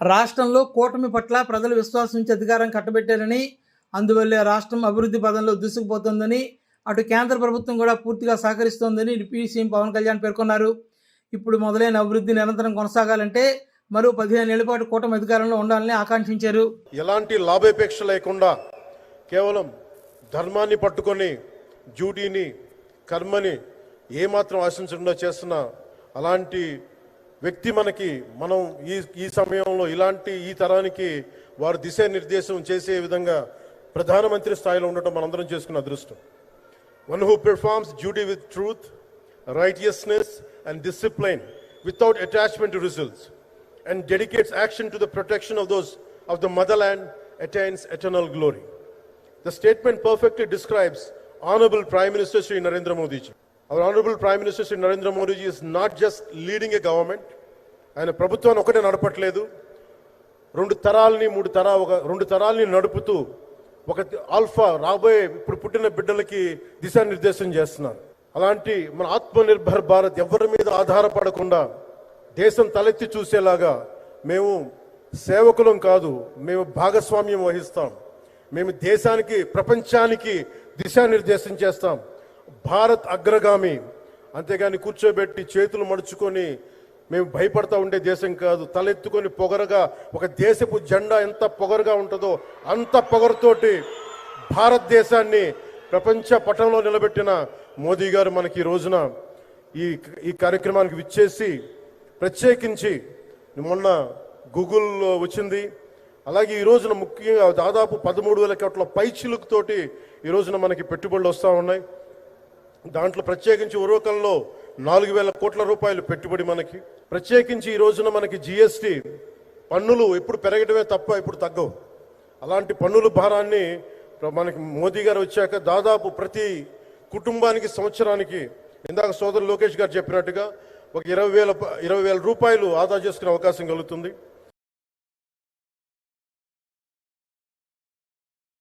రాష్ట్రంలో కూటమి పట్ల ప్రజలు విశ్వాసం ఉంచి అధికారం కట్టబెట్టారని అందువల్లే రాష్ట్రం అభివృద్ధి పదంలో దూసుకుపోతోందని అటు కేంద్ర ప్రభుత్వం కూడా పూర్తిగా సహకరిస్తోందని డిప్యూటీ సీఎం పవన్ కళ్యాణ్ పేర్కొన్నారు. ఇప్పుడు మొదలైన అభివృద్ధి నిరంతరం కొనసాగాలంటే మరో పదిహేను ఏళ్ళ పాటు కూటమి అధికారంలో ఉండాలని ఆకాంక్షించారు. ఎలాంటి లాభాపేక్ష లేకుండా కేవలం ధర్మాన్ని పట్టుకొని డ్యూటీని కర్మని ఏమాత్రం ఆశించకుండా చేస్తున్న అలాంటి వ్యక్తి మనకి మనం ఈ ఈ సమయంలో ఇలాంటి ఈ తరానికి వారు దిశానిర్దేశం చేసే విధంగా ప్రధానమంత్రి స్థాయిలో ఉండటం మనందరం చేసుకున్న అదృష్టం. One who performs duty with truth righteousness and discipline without attachment results and dedicates action to the protection of those of the motherland attains eternal glory the statement perfectly describes honourable prime minister Shri Narendra Modiji our honourable prime minister Shri Narendra Modiji is not just leading just government ఆయన ప్రభుత్వాన్ని ఒకటే నడపట్లేదు. రెండు తరాలని మూడు తరా ఒక రెండు తరాలని నడుపుతూ ఒక ఆల్ఫా రాబోయే ఇప్పుడు పుట్టిన బిడ్డలకి దిశానిర్దేశం చేస్తున్నారు అలాంటి మన ఆత్మనిర్భర్ భారత్ ఎవరి మీద ఆధారపడకుండా దేశం తలెత్తి చూసేలాగా మేము సేవకులం కాదు మేము భాగస్వామ్యం వహిస్తాం. మేము దేశానికి ప్రపంచానికి దిశానిర్దేశం చేస్తాం. భారత్ అగ్రగామి. అంతేగాని కూర్చోబెట్టి చేతులు మడుచుకొని మేము భయపడతా ఉండే దేశం కాదు. తలెత్తుకొని పొగరగా ఒక దేశపు జెండా ఎంత పొగరుగా ఉంటుందో అంత పొగరుతోటి భారతదేశాన్ని ప్రపంచ పటంలో నిలబెట్టిన మోదీ గారు మనకి ఈ రోజున ఈ ఈ కార్యక్రమానికి విచ్చేసి ప్రత్యేకించి మొన్న గూగుల్లో వచ్చింది. అలాగే ఈ రోజున ముఖ్యంగా దాదాపు పదమూడు వేల కోట్ల పైచిలుకుతోటి ఈ రోజున మనకి పెట్టుబడులు వస్తూ ఉన్నాయి. దాంట్లో ప్రత్యేకించి ఉరవకంలో నాలుగు వేల కోట్ల రూపాయలు పెట్టుబడి మనకి. ప్రత్యేకించి ఈ రోజున మనకి జిఎస్టి పన్నులు ఎప్పుడు పెరగడమే తప్ప ఇప్పుడు తగ్గవు. అలాంటి పన్నుల భారాన్ని మనకి మోదీ గారు వచ్చాక దాదాపు ప్రతి కుటుంబానికి సంవత్సరానికి ఇందాక సోదరు లోకేష్ గారు చెప్పినట్టుగా ఒక ఇరవై వేల ఇరవై వేల రూపాయలు ఆదా చేసుకునే అవకాశం కలుగుతుంది.